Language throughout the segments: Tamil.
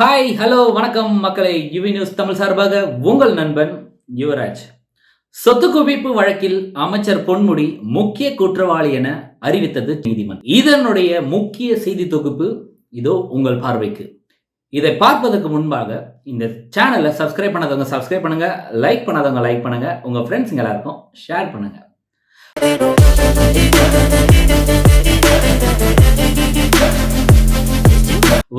ஹாய் ஹலோ வணக்கம் மக்களை. யுவி நியூஸ் தமிழ் சார்பாக உங்கள் நண்பன் யுவராஜ். சொத்து குவிப்பு வழக்கில் அமைச்சர் பொன்முடி முக்கிய குற்றவாளி என அறிவித்தது நீதிமன்றம். இதனுடைய முக்கிய செய்தி தொகுப்பு இதோ உங்கள் பார்வைக்கு. இதை பார்ப்பதற்கு முன்பாக இந்த சேனலை சப்ஸ்கிரைப் பண்ணாதவங்க சப்ஸ்கிரைப் பண்ணுங்க லைக் பண்ணாதவங்க லைக் பண்ணுங்க உங்க ஃப்ரெண்ட்ஸுங்க எல்லாருக்கும் ஷேர் பண்ணுங்க.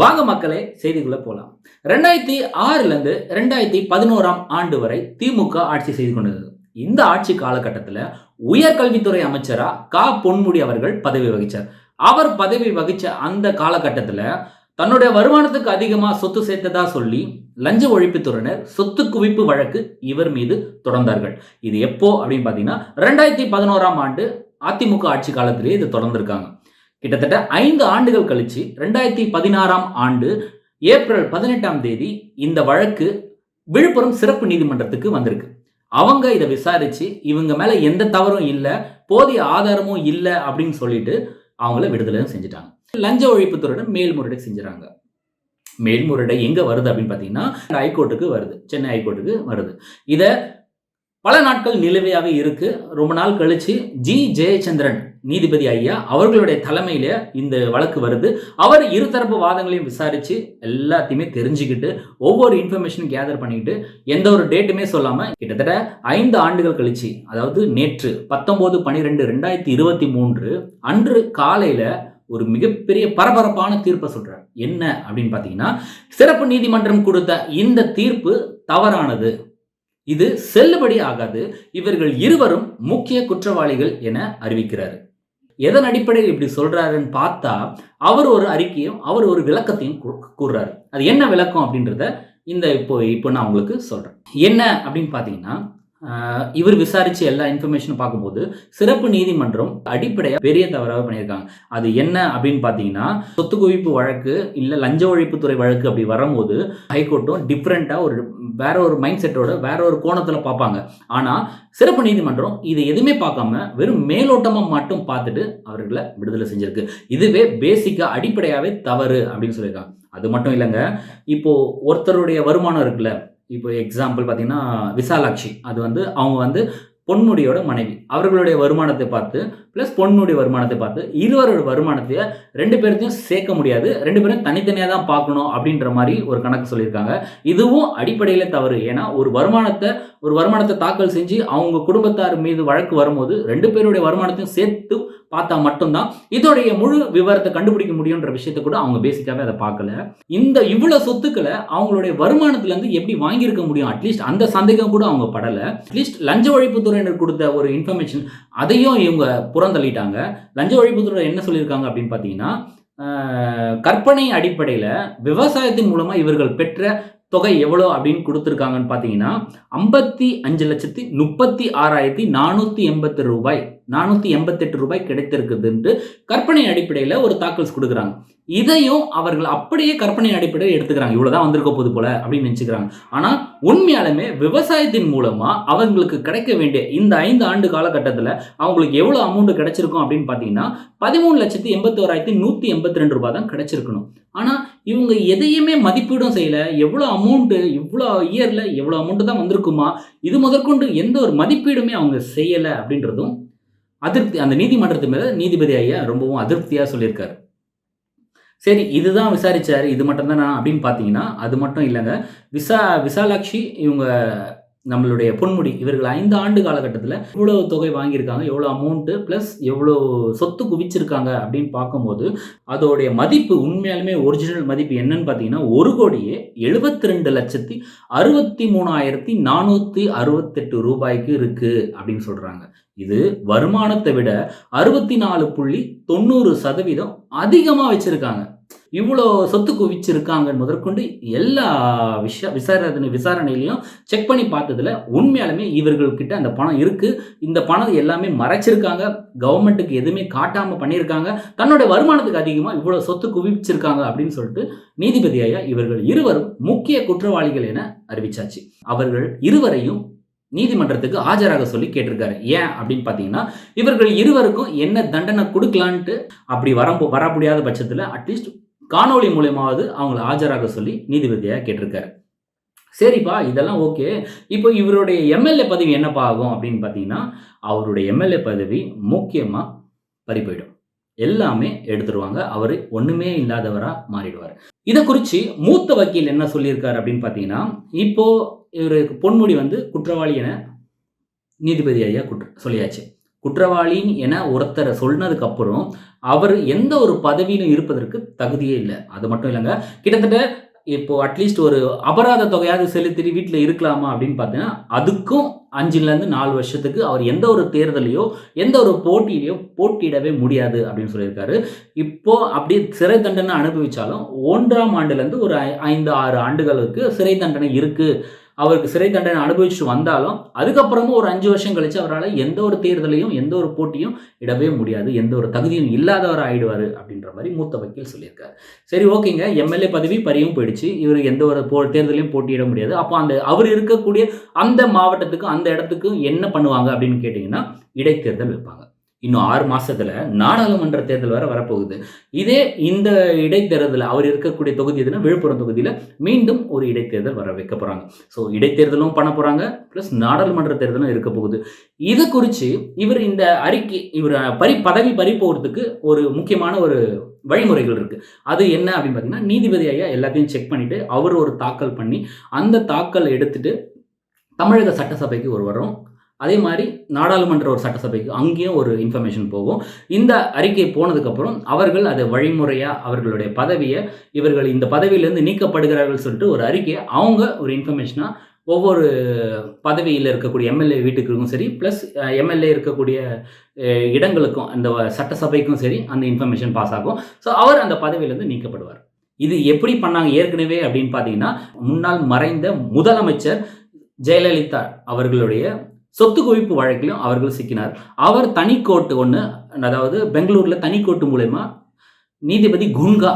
வாங்க மக்களே செய்திக்குள்ள போலாம். ரெண்டாயிரத்தி ஆறுல இருந்து ரெண்டாயிரத்தி பதினோராம் ஆண்டு வரை திமுக ஆட்சி செய்து கொண்டிருந்தது இந்த ஆட்சி காலகட்டத்தில் உயர்கல்வித்துறை அமைச்சரா கா. பொன்முடி அவர்கள் பதவி வகித்தார் அவர் பதவி வகிச்ச அந்த காலகட்டத்தில் தன்னுடைய வருமானத்துக்கு அதிகமாக சொத்து சேர்த்ததா சொல்லி லஞ்ச ஒழிப்புத்துறையினர் சொத்து குவிப்பு வழக்கு இவர் மீது தொடர்ந்தார்கள். இது எப்போ அப்படின்னு பார்த்தீங்கன்னா ரெண்டாயிரத்தி பதினோராம் ஆண்டு அதிமுக ஆட்சி காலத்திலேயே இது தொடர்ந்திருக்காங்க. கிட்டத்தட்ட ஐந்து ஆண்டுகள் கழிச்சு ரெண்டாயிரத்தி பதினாறாம் ஆண்டு ஏப்ரல் பதினெட்டாம் தேதி இந்த வழக்கு விழுப்புரம் சிறப்பு நீதிமன்றத்துக்கு வந்திருக்கு. அவங்க இதை விசாரிச்சு இவங்க மேல எந்த தவறும் இல்லை போதிய ஆதாரமும் இல்லை அப்படின்னு சொல்லிட்டு அவங்கள விடுதலையும் செஞ்சுட்டாங்க. லஞ்ச ஒழிப்புத்துறையினர் மேல்முறையீடு செஞ்சுறாங்க. மேல்முறையீடு எங்க வருது அப்படின்னு பார்த்தீங்கன்னா ஹைகோர்ட்டுக்கு வருது. சென்னை ஹைகோர்ட்டுக்கு வருது. இதை பல நாட்கள் நிலுவையாகவே இருக்கு. ரொம்ப நாள் கழிச்சு ஜி ஜெயச்சந்திரன் நீதிபதி ஐயா அவர்களுடைய தலைமையில இந்த வழக்கு வருது. அவர் இருதரப்பு வாதங்களையும் விசாரிச்சு எல்லாத்தையுமே தெரிஞ்சுக்கிட்டு ஒவ்வொரு இன்ஃபர்மேஷனும் கேதர் பண்ணிக்கிட்டு எந்த ஒரு டேட்டுமே சொல்லாம கிட்டத்தட்ட ஐந்து ஆண்டுகள் கழிச்சு அதாவது நேற்று பத்தொன்பது பனிரெண்டு ரெண்டாயிரத்தி இருபத்தி மூன்று அன்று காலையில ஒரு மிகப்பெரிய பரபரப்பான தீர்ப்பை சொல்றார். என்ன அப்படின்னு பார்த்தீங்கன்னா சிறப்பு நீதிமன்றம் கொடுத்த இந்த தீர்ப்பு தவறானது. இது செல்லுபடி ஆகாது. இவர்கள் இருவரும் முக்கிய குற்றவாளிகள் என அறிவிக்கிறார். எதன் அடிப்படையில் இப்படி சொல்றாருன்னு பார்த்தா அவர் ஒரு அறிக்கையும் அவர் ஒரு விளக்கத்தையும் கூறுறாரு. அது என்ன விளக்கம் அப்படின்றத இந்த இப்போ இப்போ நான் உங்களுக்கு சொல்றேன். என்ன அப்படின்னு பார்த்தீங்கன்னா இவர் விசாரிச்சு எல்லா இன்ஃபர்மேஷனும் பார்க்கும்போது சிறப்பு நீதிமன்றம் அடிப்படையாக பெரிய தவறாக பண்ணியிருக்காங்க. அது என்ன அப்படின்னு பார்த்தீங்கன்னா சொத்து குவிப்பு வழக்கு இல்லை லஞ்ச ஒழிப்புத்துறை வழக்கு அப்படி வரும்போது ஹைகோர்ட்டும் டிஃப்ரெண்ட்டாக ஒரு வேற ஒரு மைண்ட் செட்டோட வேற ஒரு கோணத்தில் பார்ப்பாங்க. ஆனால் சிறப்பு நீதிமன்றம் இது எதுவுமே பார்க்காம வெறும் மேலோட்டமாக மட்டும் பார்த்துட்டு அவர்களை விடுதலை செஞ்சிருக்கு. இதுவே பேசிக்காக அடிப்படையாகவே தவறு அப்படின்னு சொல்லியிருக்காங்க. அது மட்டும் இல்லைங்க இப்போது ஒருத்தருடைய வருமானம் இருக்குல்ல இப்போ எக்ஸாம்பிள் பார்த்தீங்கன்னா விசாலாட்சி. அது வந்து அவங்க வந்து பொன்முடியோட மனைவி. அவர்களுடைய வருமானத்தை பார்த்து ப்ளஸ் பொன்முடி வருமானத்தை பார்த்து இருவரோட வருமானத்தையே ரெண்டு பேர்த்தையும் சேர்க்க முடியாது. ரெண்டு பேரும் தனித்தனியாக தான் பார்க்கணும் அப்படின்ற மாதிரி ஒரு கணக்கு சொல்லியிருக்காங்க. இதுவும் அடிப்படையில் தவறு. ஏன்னா ஒரு வருமானத்தை ஒரு வருமானத்தை தாக்கல் செஞ்சு அவங்க குடும்பத்தார் மீது வழக்கு வரும்போது ரெண்டு பேருடைய வருமானத்தையும் சேர்த்து பார்த்தா மட்டும்தான் இதோடைய முழு விவரத்தை கண்டுபிடிக்க முடியுன்ற விஷயத்த கூட அவங்க பேசிக்காவே அதை பார்க்கல. இந்த இவ்வளவு சொத்துக்களை அவங்களுடைய வருமானத்துல இருந்து எப்படி வாங்கியிருக்க முடியும்? அட்லீஸ்ட் அந்த சந்தேகம் கூட அவங்க படல. அட்லீஸ்ட் லஞ்ச ஒழிப்புத்துறையினர் கொடுத்த ஒரு இன்ஃபர்மேஷன் அதையும் இவங்க புறந்தள்ளிட்டாங்க. லஞ்ச ஒழிப்புத்துறை என்ன சொல்லியிருக்காங்க அப்படின்னு பார்த்தீங்கன்னா கற்பனை அடிப்படையில் விவசாயத்தின் மூலமாக இவர்கள் பெற்ற தொகை எவ்வளோ அப்படின்னு கொடுத்துருக்காங்கன்னு பார்த்தீங்கன்னா ஐம்பத்தி அஞ்சு லட்சத்தி முப்பத்தி ஆறாயிரத்தி நானூற்றி எண்பத்தி ரூபாய். நானூற்றி எண்பத்தெட்டு ரூபாய் கிடைத்திருக்குதுன்ட்டு கற்பனை அடிப்படையில் ஒரு தாக்கல்ஸ் கொடுக்குறாங்க. இதையும் அவர்கள் அப்படியே கற்பனை அடிப்படையில் எடுத்துக்கிறாங்க. இவ்வளோதான் வந்திருக்க போது போல அப்படின்னு நினச்சிக்கிறாங்க. ஆனால் உண்மையாலுமே விவசாயத்தின் மூலமாக அவங்களுக்கு கிடைக்க வேண்டிய இந்த ஐந்து ஆண்டு காலகட்டத்தில் அவங்களுக்கு எவ்வளோ அமௌண்ட் கிடைச்சிருக்கும் அப்படின்னு பார்த்தீங்கன்னா பதிமூணு லட்சத்தி எண்பத்தி ஓராயிரத்தி நூற்றி எண்பத்தி ரெண்டு ரூபாய் தான் கிடைச்சிருக்கணும். ஆனால் இவங்க எதையுமே மதிப்பீடும் செய்யலை. எவ்வளோ அமௌண்ட்டு இவ்வளோ இயரில் எவ்வளோ அமௌண்ட்டு தான் வந்திருக்குமா? இது முதற்கொண்டு எந்த ஒரு மதிப்பீடுமே அவங்க செய்யலை அப்படின்றதும் அதிருப்தி அந்த நீதிமன்றத்து மேலே நீதிபதி ஐயா ரொம்பவும் அதிருப்தியாக சொல்லியிருக்காரு. சரி இதுதான் விசாரிச்சார் இது மட்டும்தான் அப்படின்னு பார்த்தீங்கன்னா அது மட்டும் இல்லைங்க. விசா விசாலாட்சி இவங்க நம்மளுடைய பொன்முடி இவர்கள் ஐந்து ஆண்டு காலகட்டத்தில் இவ்வளோ தொகை வாங்கியிருக்காங்க எவ்வளோ அமௌண்ட்டு ப்ளஸ் எவ்வளோ சொத்து குவிச்சிருக்காங்க அப்படின்னு பார்க்கும்போது அதோடைய மதிப்பு உண்மையாலுமே ஒரிஜினல் மதிப்பு என்னன்னு பார்த்தீங்கன்னா ஒரு கோடியே எழுபத்தி ரெண்டு லட்சத்தி அறுபத்தி மூணாயிரத்தி நானூற்றி அறுபத்தெட்டு ரூபாய்க்கு இருக்குது அப்படின்னு சொல்கிறாங்க இது வருமானத்தை விட அறுபத்தி நாலு புள்ளி தொண்ணூறு சதவீதம் அதிகமாக வச்சுருக்காங்க. இவ்வளோ சொத்து குவிச்சிருக்காங்க முதற்கொண்டு எல்லா விஷ விசாரணை விசாரணையிலையும் செக் பண்ணி பார்த்ததுல உண்மையாலுமே இவர்கள்கிட்ட அந்த பணம் இருக்குது இந்த பணம் எல்லாமே மறைச்சிருக்காங்க. கவர்மெண்ட்டுக்கு எதுவுமே காட்டாமல் பண்ணியிருக்காங்க. தன்னுடைய வருமானத்துக்கு அதிகமாக இவ்வளோ சொத்து குவிச்சிருக்காங்க அப்படின்னு சொல்லிட்டு நீதிபதி ஐயா இவர்கள் இருவரும் முக்கிய குற்றவாளிகள் என அறிவிச்சாச்சு. அவர்கள் இருவரையும் நீதிமன்றத்துக்கு ஆஜராக சொல்லி கேட்டிருக்காரு. ஏன் அப்படின்னு பார்த்தீங்கன்னா இவர்கள் இருவருக்கும் என்ன தண்டனை கொடுக்கலான்ட்டு அப்படி வர வர முடியாத பட்சத்தில் அட்லீஸ்ட் காணொளி மூலயமாவது அவங்கள ஆஜராக சொல்லி நீதிபதியாக கேட்டிருக்காரு. சரிப்பா இதெல்லாம் ஓகே இப்போ இவருடைய எம்எல்ஏ பதவி என்னப்பா ஆகும் அப்படின்னு பார்த்தீங்கன்னா அவருடைய எம்எல்ஏ பதவி முக்கியமாக பறி போயிடும் எல்லாமே எடுத்துருவாங்க. அவர் ஒன்றுமே இல்லாதவராக மாறிடுவார். இதை குறித்து மூத்த வக்கீல் என்ன சொல்லியிருக்காரு அப்படின்னு பார்த்தீங்கன்னா இப்போது இவர் பொன்முடி வந்து குற்றவாளி என நீதிபதி ஐயா குற்ற சொல்லியாச்சு. குற்றவாளின்னு என ஒருத்தரை சொன்னதுக்கப்புறம் அவர் எந்த ஒரு பதவியிலும் இருப்பதற்கு தகுதியே இல்லை. அது மட்டும் இல்லைங்க. கிட்டத்தட்ட இப்போது அட்லீஸ்ட் ஒரு அபராத தொகையாவது செலுத்தி வீட்டில் இருக்கலாமா அப்படின்னு பார்த்தீங்கன்னா அதுக்கும் அஞ்சுலேருந்து நாலு வருஷத்துக்கு அவர் எந்த ஒரு தேர்தலையோ எந்த ஒரு போட்டியிலையோ போட்டியிடவே முடியாது அப்படின்னு சொல்லியிருக்காரு. இப்போது அப்படி சிறை தண்டனை அனுபவித்தாலும் ஒன்றாம் ஆண்டுலேருந்து ஒரு ஐ- ஐந்து ஆறு ஆண்டுகளுக்கு சிறை தண்டனை இருக்குது அவருக்கு சிறை தண்டனை அனுபவிச்சுட்டு வந்தாலும் அதுக்கப்புறமும் ஒரு அஞ்சு வருஷம் கழிச்சு அவரால் எந்த ஒரு தேர்தலையும் எந்த ஒரு போட்டியும் இடவே முடியாது. எந்த ஒரு தகுதியும் இல்லாதவர் ஆயிடுவார் அப்படின்ற மாதிரி மூத்த வக்கீல் சொல்லியிருக்காரு. சரி ஓகேங்க. எம்எல்ஏ பதவி பறியும் போயிடுச்சு. இவர் எந்த ஒரு போ தேர்தலையும் போட்டியிட முடியாது. அப்போ அந்த அவர் இருக்கக்கூடிய அந்த மாவட்டத்துக்கு அந்த இடத்துக்கு என்ன பண்ணுவாங்க அப்படின்னு கேட்டிங்கன்னா இடைத்தேர்தல் வைப்பாங்க. இன்னும் ஆறு மாசத்துல நாடாளுமன்ற தேர்தல் வர வரப்போகுது. இதே இந்த இடைத்தேர்தலில் அவர் இருக்கக்கூடிய தொகுதி எதுனா விழுப்புரம் தொகுதியில் மீண்டும் ஒரு இடைத்தேர்தல் வர வைக்க போறாங்க. ஸோ இடைத்தேர்தலும் பண்ண போறாங்க ப்ளஸ் நாடாளுமன்ற தேர்தலும் இருக்க போகுது. இது குறித்து இவர் இந்த அறிக்கை இவர் பறி பதவி பறி போகிறதுக்கு ஒரு முக்கியமான ஒரு வழிமுறைகள் இருக்குது அது என்ன அப்படின்னு பார்த்தீங்கன்னா நீதிபதி ஐயா எல்லாத்தையும் செக் பண்ணிவிட்டு அவர் ஒரு தாக்கல் பண்ணி அந்த தாக்கல் எடுத்துட்டு தமிழக சட்டசபைக்கு ஒரு வரும் அதே மாதிரி நாடாளுமன்ற ஒரு சட்டசபைக்கு அங்கேயும் ஒரு இன்ஃபர்மேஷன் போகும். இந்த அறிக்கை போனதுக்கப்புறம் அவர்கள் அதை வழிமுறையாக அவர்களுடைய பதவியை இவர்கள் இந்த பதவியிலேருந்து நீக்கப்படுகிறார்கள் சொல்லிட்டு ஒரு அறிக்கையை அவங்க ஒரு இன்ஃபர்மேஷனாக ஒவ்வொரு பதவியில் இருக்கக்கூடிய எம்எல்ஏ வீட்டுக்கும் சரி ப்ளஸ் எம்எல்ஏ இருக்கக்கூடிய இடங்களுக்கும் அந்த சட்டசபைக்கும் சரி அந்த இன்ஃபர்மேஷன் பாஸ் ஆகும். ஸோ அவர் அந்த பதவியிலேருந்து நீக்கப்படுவார். இது எப்படி பண்ணாங்க ஏற்கனவே அப்படின்னு பார்த்தீங்கன்னா முன்னாள் மறைந்த முதலமைச்சர் ஜெயலலிதா அவர்களுடைய சொத்து குவிப்பு வழக்கிலும் அவர்கள் சிக்கினார். அவர் தனி கோர்ட்டு ஒன்று அதாவது பெங்களூரில் தனி கோர்ட்டு மூலயமா நீதிபதி குன்கா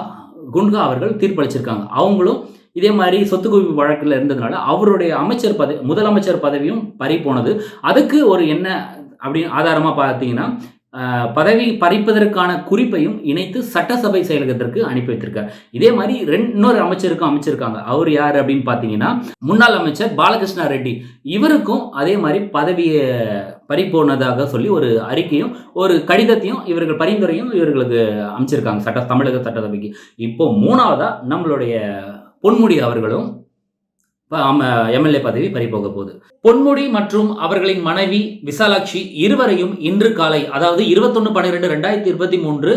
குன்கா அவர்கள் தீர்ப்பளிச்சிருக்காங்க. அவங்களும் இதே மாதிரி சொத்து குவிப்பு வழக்கில் இருந்ததுனால அவருடைய அமைச்சர் பதவி முதலமைச்சர் பதவியும் பறி போனது அதுக்கு ஒரு என்ன அப்படின்னு ஆதாரமாக பார்த்தீங்கன்னா பதவி பறிப்பதற்கான குறிப்பையும் இணைத்து சட்டசபை செயலகத்திற்கு அனுப்பி வைத்திருக்கார். இதே மாதிரி ரெண்டு இன்னொரு அமைச்சருக்கும் அமைச்சிருக்காங்க. அவர் யார் அப்படின்னு பார்த்தீங்கன்னா முன்னாள் அமைச்சர் பாலகிருஷ்ணா ரெட்டி. இவருக்கும் அதே மாதிரி பதவியை பறிப்போனதாக சொல்லி ஒரு அறிக்கையும் ஒரு கடிதத்தையும் இவர்கள் பரிந்துரையும் இவர்களுக்கு அமைச்சிருக்காங்க சட்ட தமிழக சட்டசபைக்கு. இப்போ மூணாவதா நம்மளுடைய பொன்முடி அவர்களும் எம்எல்ஏ பதவி பறிபோக போகுது. பொன்முடி மற்றும் அவர்களின் மனைவி விசாலாட்சி இருவரையும் இன்று காலை அதாவது இருபத்தொன்னு பன்னிரெண்டு ரெண்டாயிரத்தி இருபத்தி மூன்று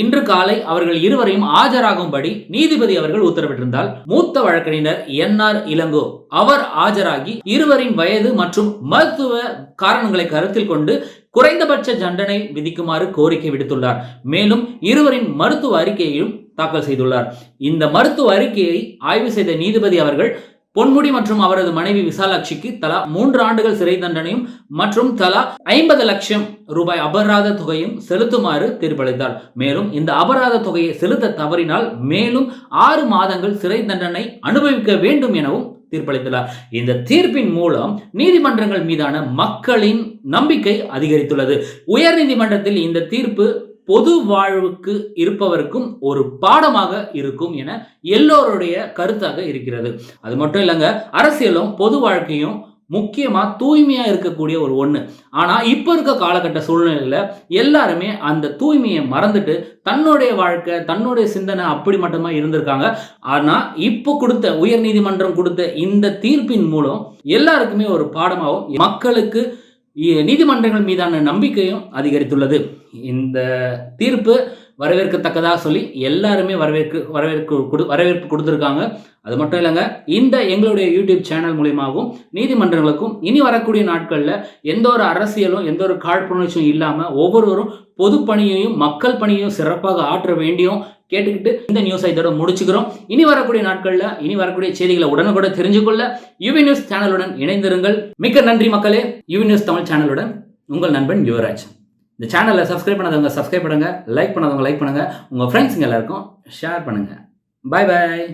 இன்று காலை அவர்கள் இருவரையும் ஆஜராகும்படி நீதிபதி அவர்கள் உத்தரவிட்டிருந்தால் மூத்த வழக்கறிஞர் என் ஆர் இளங்கோ அவர் ஆஜராகி இருவரின் வயது மற்றும் மருத்துவ காரணங்களை கருத்தில் கொண்டு குறைந்தபட்ச தண்டனை விதிக்குமாறு கோரிக்கை விடுத்துள்ளார். மேலும் இருவரின் மருத்துவ அறிக்கையையும் தாக்கல் செய்துள்ளார். இந்த மருத்துவ அறிக்கையை ஆய்வு செய்த நீதிபதி அவர்கள் பொன்முடி மற்றும் அவரது மனைவி விசாலாட்சிக்கு தலா மூன்று ஆண்டுகள் சிறை தண்டனையும் மற்றும் தலா ஐம்பது லட்சம் ரூபாய் அபராத தொகையும் செலுத்துமாறு தீர்ப்பளித்தார். மேலும் இந்த அபராத தொகையை செலுத்த தவறினால் மேலும் ஆறு மாதங்கள் சிறை தண்டனை அனுபவிக்க வேண்டும் எனவும் தீர்ப்பளித்துள்ளார். இந்த தீர்ப்பின் மூலம் நீதிமன்றங்கள் மீதான மக்களின் நம்பிக்கை அதிகரித்துள்ளது. உயர் நீதிமன்றத்தில் இந்த தீர்ப்பு பொது வாழ்வுக்கு இருப்பவருக்கும் ஒரு பாடமாக இருக்கும் என எல்லோருடைய கருத்தாக இருக்கிறது. அது மட்டும் இல்லைங்க அரசியலும் பொது வாழ்க்கையும் முக்கியமாக தூய்மையாக இருக்கக்கூடிய ஒரு ஒன்று ஆனால் இப்போ இருக்க காலகட்ட சூழ்நிலையில் எல்லாருமே அந்த தூய்மையை மறந்துட்டு தன்னுடைய வாழ்க்கை தன்னுடைய சிந்தனை அப்படி மட்டுமா இருந்திருக்காங்க. ஆனால் இப்போ கொடுத்த உயர் நீதிமன்றம் கொடுத்த இந்த தீர்ப்பின் மூலம் எல்லாருக்குமே ஒரு பாடமாகவும் மக்களுக்கு நீதிமன்றங்கள் மீதான நம்பிக்கையும் அதிகரித்துள்ளது. இந்த தீர்ப்பு வரவேற்கத்தக்கதாக சொல்லி எல்லாருமே வரவேற்கு வரவேற்கு கொடு வரவேற்பு கொடுத்துருக்காங்க. அது மட்டும் இல்லைங்க இந்த எங்களுடைய யூடியூப் சேனல் மூலியமாகவும் நீதிமன்றங்களுக்கும் இனி வரக்கூடிய நாட்களில் எந்த ஒரு அரசியலும் எந்த ஒரு காழ்ப்புணர்ச்சியும் இல்லாமல் ஒவ்வொருவரும் பொது பணியையும் மக்கள் பணியையும் சிறப்பாக ஆற்ற வேண்டியும் கேட்டுக்கிட்டு இந்த நியூஸை இதோட முடிச்சுக்கிறோம். இனி வரக்கூடிய நாட்களில் இனி வரக்கூடிய செய்திகளை உடனுக்குடன் தெரிஞ்சுக்கொள்ள யுவி நியூஸ் சேனலுடன் இணைந்திருங்கள். மிக்க நன்றி மக்களே. யுவி நியூஸ் தமிழ் சேனலுடன் உங்கள் நண்பன் யுவராஜ். இந்த சேனலை சப்ஸ்கிரைப் பண்ணாதவங்க சப்ஸ்கிரைப் பண்ணுங்க லைக் பண்ணாதவங்க லைக் பண்ணுங்க. உங்கள் ஃப்ரெண்ட்ஸுங்க எல்லாருக்கும் ஷேர் பண்ணுங்க. பாய் பாய்